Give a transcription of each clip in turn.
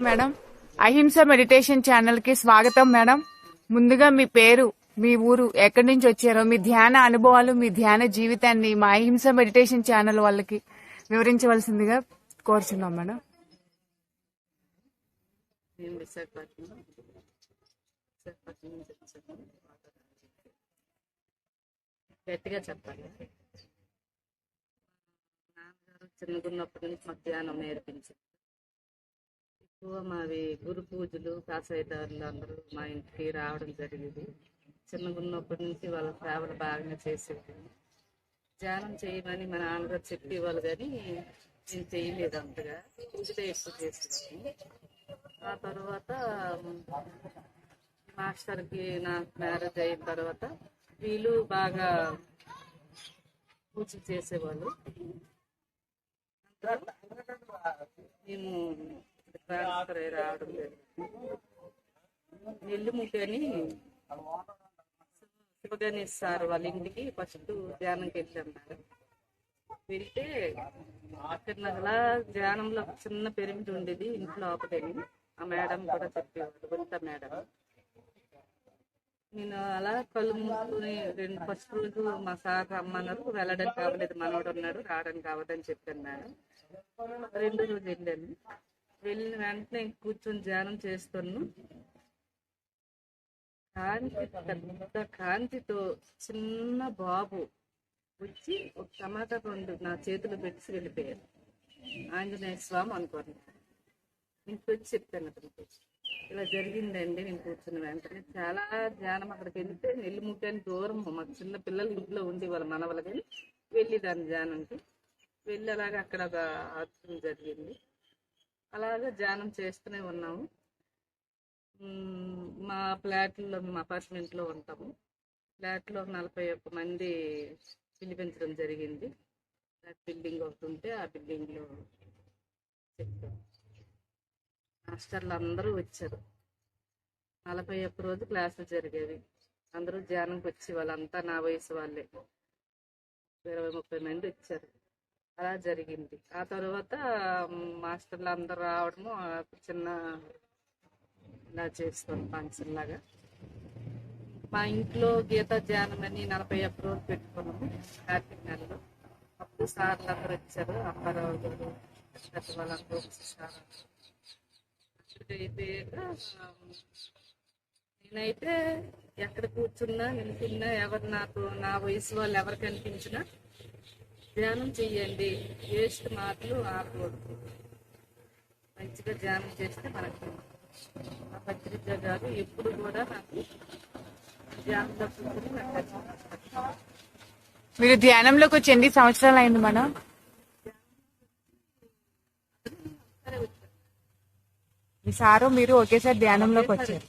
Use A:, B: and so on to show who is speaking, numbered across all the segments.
A: Madam అహింస meditation ఛానల్కి స్వాగతం మేడం. ముందుగా మీ పేరు మీ ఊరు ఎక్కడి నుంచి వచ్చారో మీ ధ్యాన అనుభవాలు మీ ధ్యాన జీవితాన్ని మా అహింస మెడిటేషన్ ఛానల్ వాళ్ళకి వివరించవలసిందిగా కోరుచున్నాం మేడం.
B: గట్టిగా చెప్పాలి నాన్నగారు చిన్నగున్నప్పటి నుంచి మధ్యాహ్నం నేర్పించింది ఎక్కువ మావి గురు పూజలు కాసాయిదారులు అందరూ మా ఇంటికి రావడం జరిగేది. చిన్నగున్నప్పటి నుంచి వాళ్ళ సేవలు బాగానే చేసేది. ధ్యానం చేయమని మా నాన్నగారు చెప్పేవాళ్ళు కానీ నేను చేయలేదు అంతగా. పూజలే ఎక్కువ చేసేది ఆ తర్వాత మాస్టర్కి నాకు మ్యారేజ్ అయిన తర్వాత వీళ్ళు బాగా పూజ చేసేవాళ్ళు. మేము ట్రాన్స్ఫర్ అయి రావడం జరిగింది నెల్లిముఖి అని శివగణేష్ సార్ వాళ్ళ ఇంటికి. ఫస్ట్ ధ్యానంకి వెళ్ళాం మేడం. వెళ్తే అక్కడ అలా ధ్యానంలో ఒక చిన్న పిరమిడ్ ఉండేది ఇంట్లో ఒకటని ఆ మేడం కూడా చెప్పేవాడు కొంత మేడం. నేను అలా కళ్ళు మూసుకుని రెండు ఫస్ట్ రోజు మా సార్ రమ్మన్నారు. వెళ్ళడానికి కావలేదు మనోడు ఉన్నాడు రావడానికి కావద్దని చెప్పాను మేడం. రెండో రోజు వెళ్ళాను. వెళ్ళిన వెంటనే కూర్చొని ధ్యానం చేస్తున్నాను. కాంతి పెద్ద కాంతితో చిన్న బాబు వచ్చి ఒక టమాటా పండు నా చేతిలో పెట్టి వెళ్ళిపోయారు. ఆంజనేయ స్వామి అనుకోండి. నేను వచ్చి చెప్పాను అతనికి. ఇలా జరిగిందండి నేను కూర్చున్న వెంటనే. చాలా ధ్యానం అక్కడికి వెళ్తే నెల్లిముక్కని దూరం మాకు చిన్న పిల్లలు ఇంట్లో ఉండి వాళ్ళ వెళ్ళి దాని ధ్యానంకి. వెళ్ళి అలాగే అక్కడ ఒక అద్భుతం జరిగింది. అలాగే ధ్యానం చేస్తూనే ఉన్నాము. మా ఫ్లాట్లో మా అపార్ట్మెంట్లో ఉంటాము. ఫ్లాట్లో నలభై ఒక్క మంది పిలిపించడం జరిగింది. ఫ్లాట్ బిల్డింగ్ ఒకటి ఉంటే ఆ బిల్డింగ్లో చెప్తాం మాస్టర్లు అందరూ వచ్చారు. నలభై ఒక్క రోజు క్లాసులు జరిగేవి. అందరూ ధ్యానంకి వచ్చి వాళ్ళంతా నా వయసు వాళ్ళే. ఇరవై ముప్పై మంది వచ్చారు. అలా జరిగింది. ఆ తర్వాత మాస్టర్లు అందరు రావడము చిన్న ఇలా చేస్తాం ఫంక్షన్ లాగా. మా ఇంట్లో గీతా ధ్యానం అని నలభై ఒక్క రోజు పెట్టుకున్నాము కార్తీక నెలలో. అప్పుడు సార్లు అందరు వచ్చారు అప్పారావు గారు పెద్ద వాళ్ళందరూ వచ్చేసారు నేనైతే ఎక్కడ కూర్చున్నా నిలుచున్నా ఎవరు నాకు నా వయసు వాళ్ళు ఎవరు కనిపించినా ధ్యానం చెయ్యండి వేస్ట్ మాటలు ఆపకూడదు. మంచిగా ధ్యానం చేస్తే మనకి ఆ పత్రిక గారు ఎప్పుడు కూడా నాకు ధ్యానంలో కూర్చొని నాకు
A: మీరు ధ్యానంలోకి వచ్చి ఎన్ని సంవత్సరాలు అయింది మేడం? మీ సారు మీరు ఒకేసారి ధ్యానంలోకి వచ్చారు.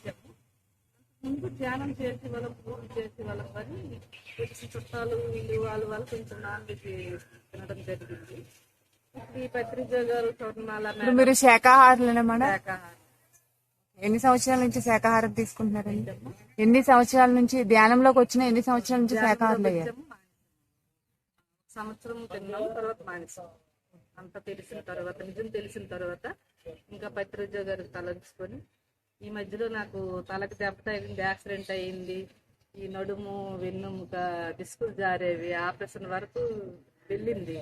B: ధ్యానం చేసే వాళ్ళం పూజ చేసే వాళ్ళం కానీ వచ్చి చుట్టాలు వీళ్ళు వాళ్ళు వాళ్ళు కొంచెం నాన్ వెజ్ తినడం జరిగింది. ఈ పత్రిక గారు
A: ఇప్పుడు మీరు శాకాహారులేనా మేడం?
B: శాఖాహారం.
A: ఎన్ని సంవత్సరాల నుంచి శాకాహారం తీసుకుంటున్నారండి? ఎన్ని సంవత్సరాల నుంచి ధ్యానంలోకి వచ్చిన ఎన్ని సంవత్సరాల నుంచి శాకాహారులు అయ్యారు.
B: సంవత్సరం తిన్నాం తర్వాత మానేసాం. అంత తెలిసిన తర్వాత నిజం తెలిసిన తర్వాత ఇంకా పత్రిజ గారికి తలంచుకొని ఈ మధ్యలో నాకు తలకు దెబ్బ తగిలింది యాక్సిడెంట్ అయ్యింది. ఈ నడుము వెన్నుముక డిస్కులు జారేవి ఆపరేషన్ వరకు వెళ్ళింది.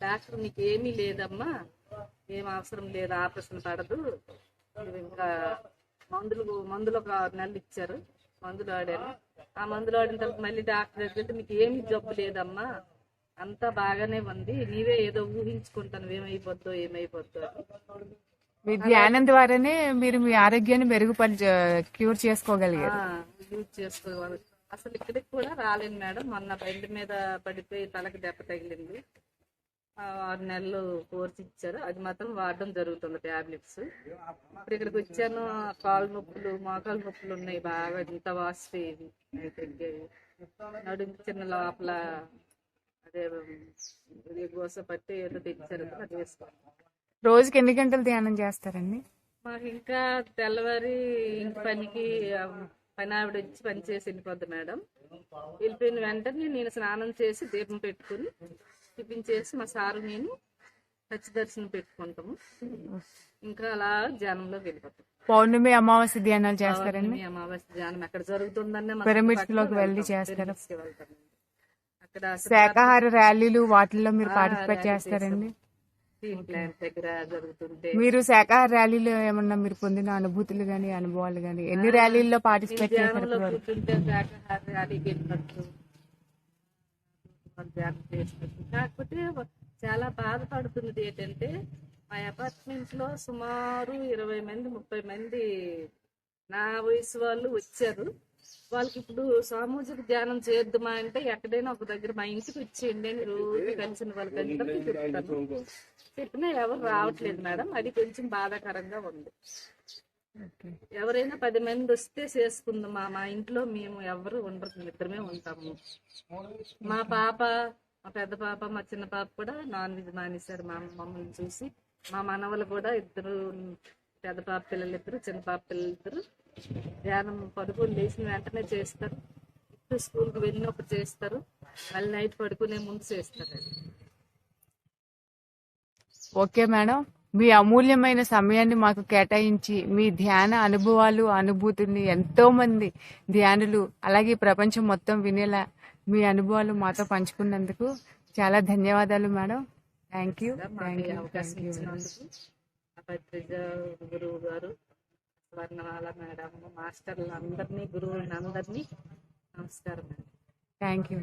B: డాక్టర్ నీకు ఏమీ లేదమ్మా ఏం అవసరం లేదు ఆపరేషన్ పడదు. ఇంకా మందులు మందులు ఒక ఆరు నెలలు ఇచ్చారు మందులు ఆడాను. ఆ మందులు ఆడిన తర్వాత మళ్ళీ డాక్టర్ దగ్గరికి వెళ్తే మీకు ఏమి జబ్బు లేదమ్మా అంతా బాగానే ఉంది నీవే ఏదో ఊహించుకుంటాను ఏమైపోద్దో ఏమైపోద్దో
A: మీ ధ్యానం ద్వారానే మీరు మీ ఆరోగ్యాన్ని మెరుగుపరి క్యూర్ చేసుకోగలిగారు.
B: యూజ్ చేసుకోవాలి అసలు ఇక్కడికి కూడా రాలేను మేడం. మొన్న బండి మీద పడిపోయి తలకి దెబ్బ తగిలింది. ఆరు నెలలు కోర్స్ ఇచ్చారు. అది మాత్రం వాడడం జరుగుతుంది టాబ్లెట్స్. ఇప్పుడు ఇక్కడికి వచ్చాను కాలు నొప్పులు మోకాలు నొప్పులు ఉన్నాయి బాగా. ఇంత తగ్గేవి నడుము చిన్న లోపల అదే గోస పట్టి ఏదో తెచ్చారు. అది వేసుకోవాలి.
A: రోజుకి ఎన్ని గంటలు ధ్యానం చేస్తారండి?
B: మాకు ఇంకా తెల్లవారి పనికి పని ఆవిడ వచ్చి పని చేసి వెళ్ళిపోద్ది మేడం. వెళ్ళిపోయిన వెంటనే నేను స్నానం చేసి దీపం పెట్టుకుని టిఫిన్ చేసి మా సారు నేను దర్శనం పెట్టుకుంటాము. ఇంకా అలా ధ్యానంలో వెళ్ళిపోతాం.
A: పౌర్ణమి అమావాస్య ధ్యానాలు చేస్తారండి?
B: అమావాస్య ధ్యానం ఎక్కడ జరుగుతుందనే చుట్టుపక్కల
A: లోకి వెళ్ళి. చేస్తారా?
B: అక్కడ
A: శాకాహార ర్యాలీలు వాటిల్లో మీరు పార్టిసిపేట్ చేస్తారండి?
B: స్టీల్ ప్లాంట్ దగ్గర జరుగుతుంటే
A: మీరు శాకాహార ర్యాలీలో ఏమన్నా మీరు పొందిన అనుభూతులు గాని అనుభవాలు గాని ఎన్ని ర్యాలీల్లో పార్టిసిపేట్ చేశారు?
B: కూర్చుంటే శాకాహార ర్యాలీకి వెళ్ళినట్టు ధ్యానం చేసినట్టు కాకపోతే చాలా బాధపడుతున్నది ఏంటంటే మా అపార్ట్మెంట్లో సుమారు ఇరవై మంది ముప్పై మంది నా వయసు వాళ్ళు వచ్చారు. వాళ్ళకి ఇప్పుడు సామూహిక ధ్యానం చేద్దామా అంటే ఎక్కడైనా ఒక దగ్గర మా ఇంటికి వచ్చేయండి అని రోజు కలిసిన వాళ్ళకి చెప్తాను. చెప్పినా ఎవరు రావట్లేదు మేడం. అది కొంచెం బాధాకరంగా ఉంది.
A: ఓకే.
B: ఎవరైనా పది మంది వస్తే చేసుకుందాం మా మా ఇంట్లో మేము ఎవరు ఉండరు ఇద్దరమే ఉంటాము. మా పాప మా పెద్ద పాప మా చిన్న పాప కూడా నాన్ వెజ్ మానేశారు మా మమ్మల్ని చూసి. మా మనవలు కూడా ఇద్దరు పెద్ద పాప పిల్లలు ఇద్దరు చిన్న పాప పిల్లలు ఇద్దరు. ధ్యానం పడుకొని లేచిన వెంటనే చేస్తారు. ఇప్పుడు స్కూల్కి వెళ్ళినప్పుడు చేస్తారు. మళ్ళీ నైట్ పడుకునే ముందు చేస్తారు.
A: Okay madam. మీ అమూల్యమైన సమయాన్ని మాకు కేటాయించి మీ ధ్యాన అనుభవాలు అనుభూతిని ఎంతో మంది ధ్యానులు అలాగే ప్రపంచం మొత్తం వినేలా మీ అనుభవాలు మాతో పంచుకున్నందుకు చాలా ధన్యవాదాలు madam. Thank you thank you
B: భద్రిజ గురువు గారు స్వర్ణవాల మేడం మాస్టర్లు అందరినీ గురువులను అందరినీ నమస్కారం మేడం
A: థ్యాంక్ యూ